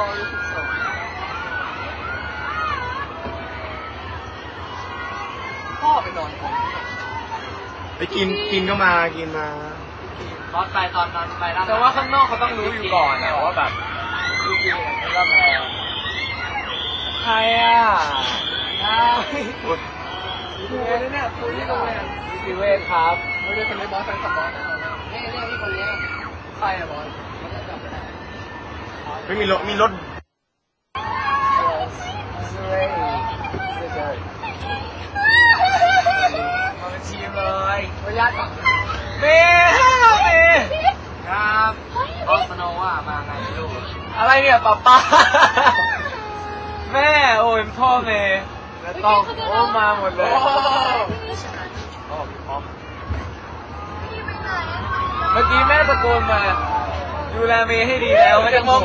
ก็รู้สึกสดพ่อไปนอนก่อนไปกินกินก็มากินมาบอสไปตอนนั้นไปแล้วแต่ว่าข้างนอกเขาต้องรู้อยู่ก่อนนะว่าแบบดูดีแล้วก็แบบใครอะใช่ดูเลยเนี่ยคุยที่โรงแรมดิเวทครับไม่ได้คนนี้บอสแฟนคลับบอสแน่นอนนี่นี่ที่คนนี้ใครอะบอส ไม่มีรถมีรถ มาเป็นทีมเลยระยะต่อเมย์เมย์ครับออสโนว่ามาไงไม่รู้อะไรเนี่ยป๊าป๊าแม่โอ้ยพ่อเมย์แล้วต้องโอ้มาหมดเลยโอ้พร้อมเมื่อกี้แม่ตะโกนมา ดูแลเมย์ให้ดีแล้วไม่ต้องห่วง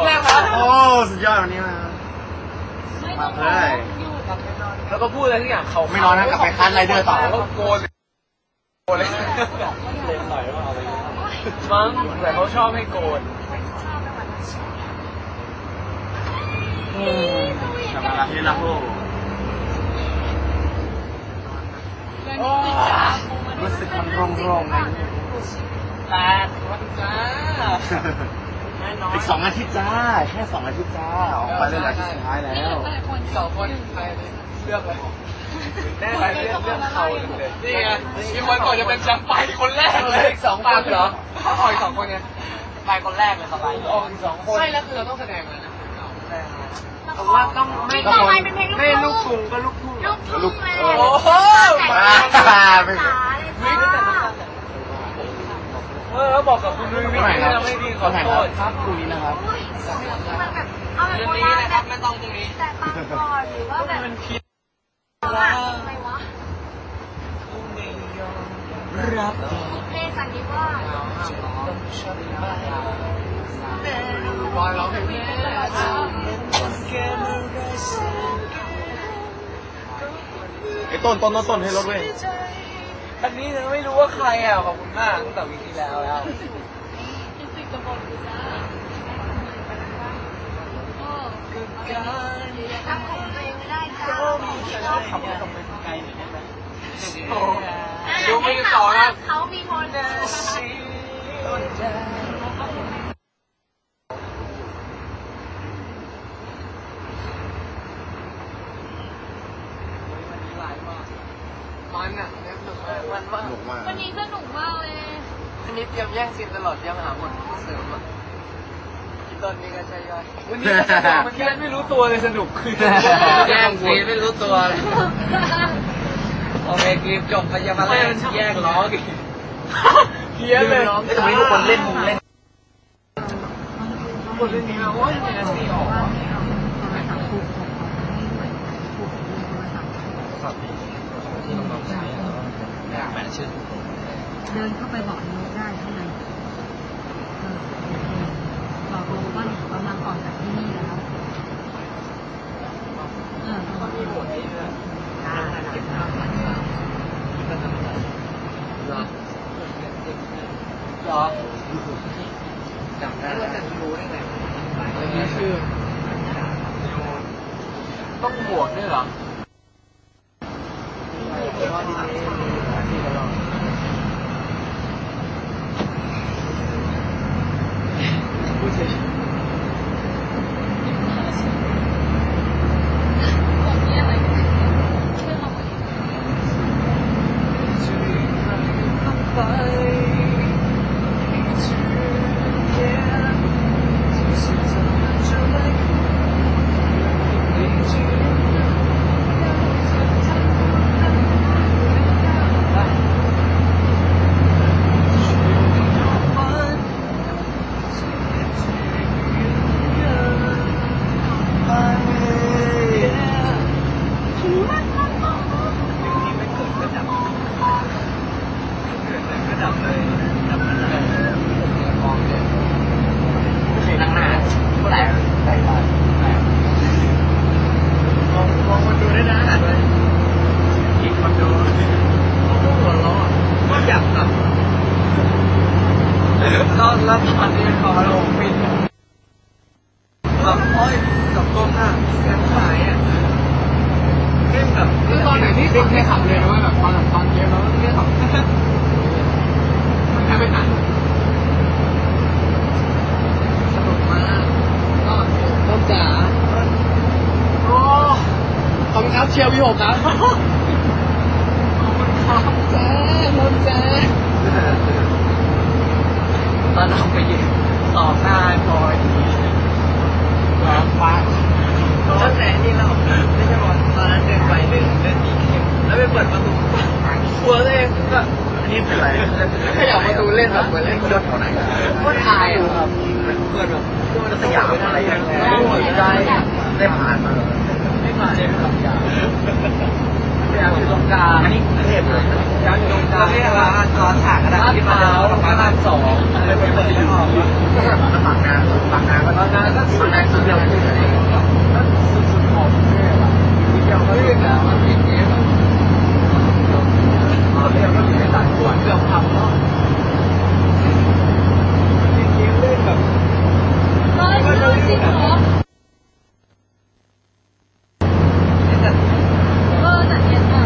โอ้สุดยอดวันนี้มามาเลยแล้วก็พูดอะไรทุกอย่างเขาไม่นอนนะกลับไปคัสไรเดอร์ต่อ แล้วก็โกนโกนเลยเล่นหน่อยว่าอะไรมั้งแต่เขาชอบให้โกนกลับมาลาที่ลาโฮรู้สึกมันโร่งๆไงแต่วันจ้า แน่นอนอีกสองอาทิตย์จ้า แค่สองอาทิตย์จ้า ออกไปเลยหลังสุดท้ายแล้วสองคนใครเลือกเลยแน่ใจเลือกเลือกเขาเลยนี่ไงมีคนก่อนจะเป็นแชมป์ไปคนแรกเลยอีกสองคนเหรอเขาออกอีกสองคนไงไปคนแรกเลยสบายออกอีกสองคนใช่แล้วคือเราต้องแสดงเลยนะผมว่าต้องไม่ต่อไปเป็นเพลงลูกทุ่งไม่ลูกกรุงก็ลูกทุ่ง ลูกทุ่งเลยโอ้โหแต่งมา เป็นไปภาษา เลยค่ะเออบอกกับคุณนุ้ยวิทย์นะไม่ดีขอโทษครับพรุ่งนี้นะครับอุ้ยมันแบบเอาแบบเรื่โบองนี้ราณนะคแบรับบไม่ต้องตรงนี้แต่ปังก่อนหรือว่าแบบมันคิดว่าอะไรวะรับเพลงสันนิว่าบอยร้องเพลงนี้ไอ้ต้นต้นต้นต้นให้รถเว้ย อันนี้ยังไม่รู้ว่าใครอะขอบคุณมากตั้งแต่วิกที่แล้วแล้วทำของตัวเองไม่ได้จ้าขับรถไปไกลหน่อยได้ไหมอะดูไม่ต่อนะ เขามีคนมันอะมันมากสนุกมากวันนี้สนุกมากเลยอันนี้เตรียมแย่งซีนตลอดเตรียมหาบทเสริมอะอีตอนนี้ก็ใช่ย่อยวันนี้ก็สนุกมันแย่งไม่รู้ตัวเลยสนุกคือแย่งซีนไม่รู้ตัวเลยโอเคคลิปจบไปยังมาเล่นแย่งล้อกี่เพี้ยนเลยตรงนี้ทุกคนเล่นมุมเล่นคนเล่นนี้โอ้ยมีนาทีออกอะ อยากแมนชื่อ เดินเข้าไปบอกนกได้ข้างในเออบอกโลว่าหนูกำลังออกจากที่นี่แล้วเออมันมีบทนี้ด้วยได้ได้ได้หรอจำได้แล้วจะรู้ได้ไงอันนี้ชื่อต้องบวกด้วยเหรอ ว่าตอนนี้ขอลงปินแบบโอยกับก้มหน้าแขนหายอะเล่นแบบคือตอนไหนที่คนแค่ขับเลยนว่าแบบตอนตอนเยอแล้วแค่ขับมันแค่ไม่ทันสนุกมากก็ต้มจ๋าโอ้ขอบคุณครับเชียร์วิโอครับ นนี้เป็นไรขยับประตูเล่นแบบเหมือนเล่นเลือดแถวไหนก็ทายอะครับเปิดแบบก็สยามอะไรอย่างเงี้ยได้ได้ผ่านมาไม่มาเลยไม่หลับยาพยายามอยู่ตรงกลางอันนี้กรุงเทพเลยพยายามอยู่ตรงกลางเนี่ยมาตอนฉากกระดาษที่มาประมาณสองเลยไปเปิดไม่ออกแล้วฝั่งนาฝั่งนาก็ตอนนั้นก็ฝั่งนาคือเดียวที่ไหนสุดๆของเทพอะวิดีโอก็เรื่องอะมันเป็นเกม อะเรียก็อยู่ในต่างจังหวัดเกือบทำแล้วเกมเล่นแบบเฮ้ยไม่รู้จริงเหรอเออแต่เนี่ยอะ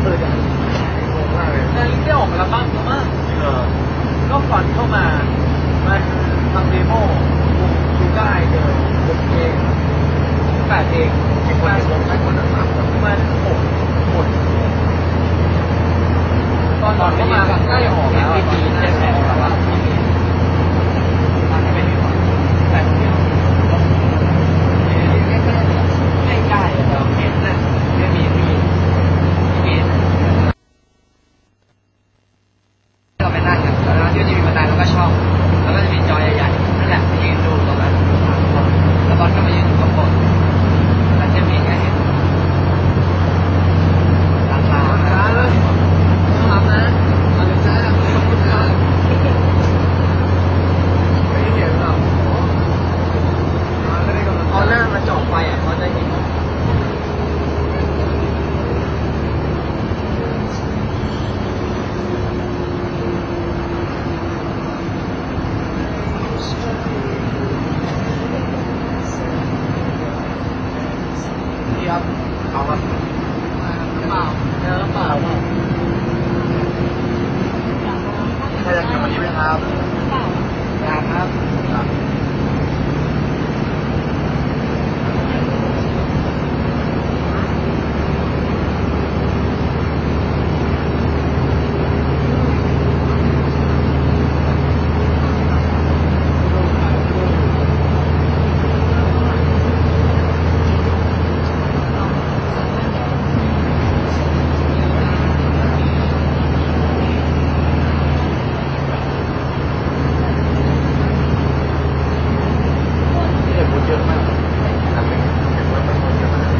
เออจะงงมากเลย นาฬิกาออกมาแล้วบ้างแล้วมั้ง เออ ก็ฝันเข้ามา มันทำเดโมคิวได้เดินบทเพลงแปดเพลง กี่คนกี่คนกี่คนสามคน ประมาณหกคนตอนตอน เข้ามาใกล้ออกแล้วไม่ปีจะแสนแล้วอะไม่มีมันไม่มีคนแต่เดียวใกล้ๆเราเห็นนะไม่มีมีมี เราไปนั่งกันแล้วที่จะมีบันไดแล้วก็ช่อง แล้วก็จะมีจอใหญ่ๆนั่นแหละไปยืนดูตรงนั้นแล้วบอลก็มายืนอยู่ข้างบนแล้วจะมีแค่เห็นตาตาเลยทำนะเอาเลยจ้าขอบคุณครับไม่เห็นหรอกเอาหน้ามาจ่อไฟอะเขาจะเห็น นี่ครับเอามา เปล่าเจอเปล่า ใครจะกินวันนี้ไหมครับ อยากครับ นี่เด็กคนเยอะมากทำเป็นเด็กคนไม่คนเยอะมาก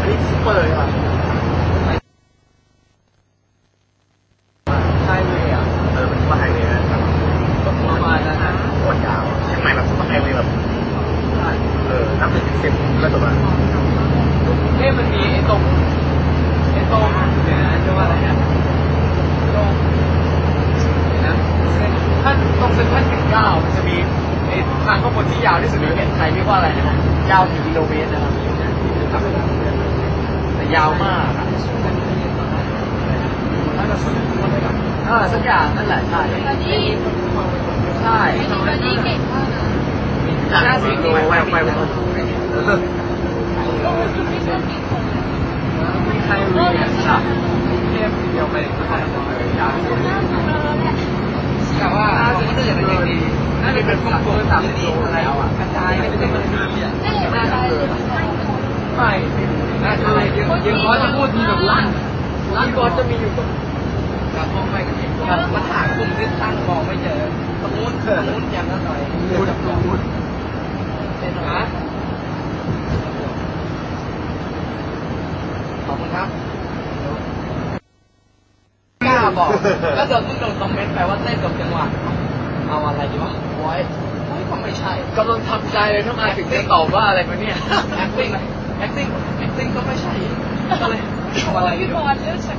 อันนี้ซุปเปอร์เลยครับ ใช่เลยอะ เออเป็นซุปเปอร์ไฮเวย์นะครับ ประมาณนั้นนะ โคตรยาวเชียงใหม่แบบซุปเปอร์ไฮเวย์แบบเออนับหนึ่งถึงสิบแล้วจบละ เอ๊ะมันมีไอ้ตรงไอ้ตรงเดี๋ยวนะชื่อว่าอะไรนะตรงเดี๋ยวนะเส้นท่านตรงเส้นท่านถึงเก้ามันจะมีไอ้ทางข้างบนที่ยาวที่สุดในประเทศไทยเรียกว่าอะไรนะยาวกี่กิโลเมตรนะครับแต่ยาวมากอะอ่าสักอย่างนั่นแหละใช่ตอนนี้ใช่ไอ้นี่ตอนนี้เก่งมากนะจากสิบโลแววไปบนต้นเออมี ใครมีอะฉากเทพเดียวไปก็ได้เลยยาวที่สุดแต่ว่าถ้าจะเป็นย่างดีน่าจะเป็นพวกตัวสามสิบโลอะไรอะกระจายไม่ได้มันดีอะไม่เห็นอะไรเลยไม่น่าจะยังยังร้อยจะพูดทีแบบลั่นลั่นบอลจะมีอยู่กับกับห้องไปกันเองมันหากลุ่มที่ตั้งมองไม่เจอสมมติสมมติอย่างนั้นหน่อยพูดพูดเป็นฮะ ขอบคุณครับกล้าบอกก็โดนที่โดนคอมเมนต์แปลว่าเต้นกับจังหวะเอาอะไรดีวะโอ้ยโอ้ยก็ไม่ใช่กำลังทำใจเลยทำไมถึงได้ตอบว่าอะไรมาเนี่ยแอคติ้งนะแอคติ้งแอคติ้งก็ไม่ใช่อะไรเอาอะไรดีพี่วะอลเลือกฉัน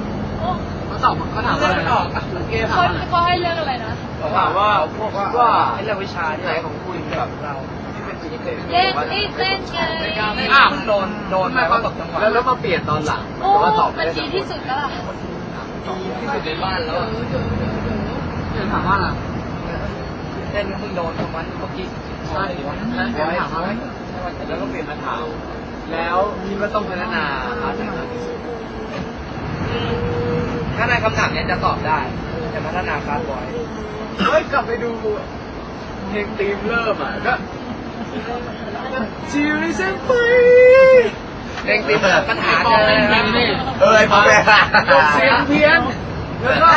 เขาตอบเขาถามว่าอะไรนะเขาเขาให้เลือกอะไรนะ เขาถามว่าพวกว่าอ้เรื่องวิชาที่ไหนของคุณกับเรา เป็นปีเกิดเล่นนี่เต้นไงอ้าวโดนโดนมาตกจังหวะแล้วแล้วมาเปลี่ยนตอนหลังโอ้ว่าตอบมันดีที่สุดแล้วล่ะที่สุดในบ้านแล้วเดี๋ยวถามว่าอะไรเต้นเพิ่งโดนประมาณเมื่อกี้ใช่วะถามว่าแล้วก็เปลี่ยนมาถามแล้วคิดว่าต้องพัฒนาอาจารย์ถ้าในคำถามเนี้ยจะตอบได้จะพัฒนาการบอยเฮ้ยกลับไปดูเพลงตีมเริ่มอะก็ ชีวิตฉันไปเพลงตีมปัญหาเลยนะเออไอ้พ่อแม่ยกเสียงเพี้ยนแล้วก็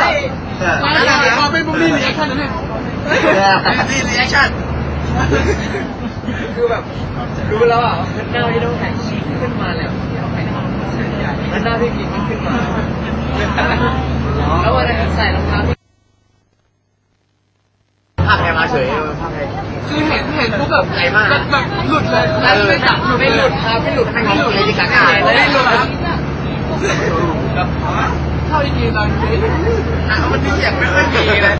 มาแล้วพอเป็นบุรีเรียกชั่นเนี่ยมีเรียกชั่นคือแบบรู้แล้วอะมันหน้าที่ต้องแข่งชีขึ้นมาแล้วมันหน้าที่กินขึ้นมาแล้ววันนั้นใส่รองเท้าที่ ภาพแกมาเฉยภาพแก คือเห็นเห็นปุ๊บแบบไหนมากแบบหลุดเลยแล้วไม่จับไม่หลุดครับไม่หลุดไม่หลุดเลยจริงๆไม่หลุดครับแบบเข้าดีๆตอนนี้มันมีเสียงไม่ค่อยมีเลย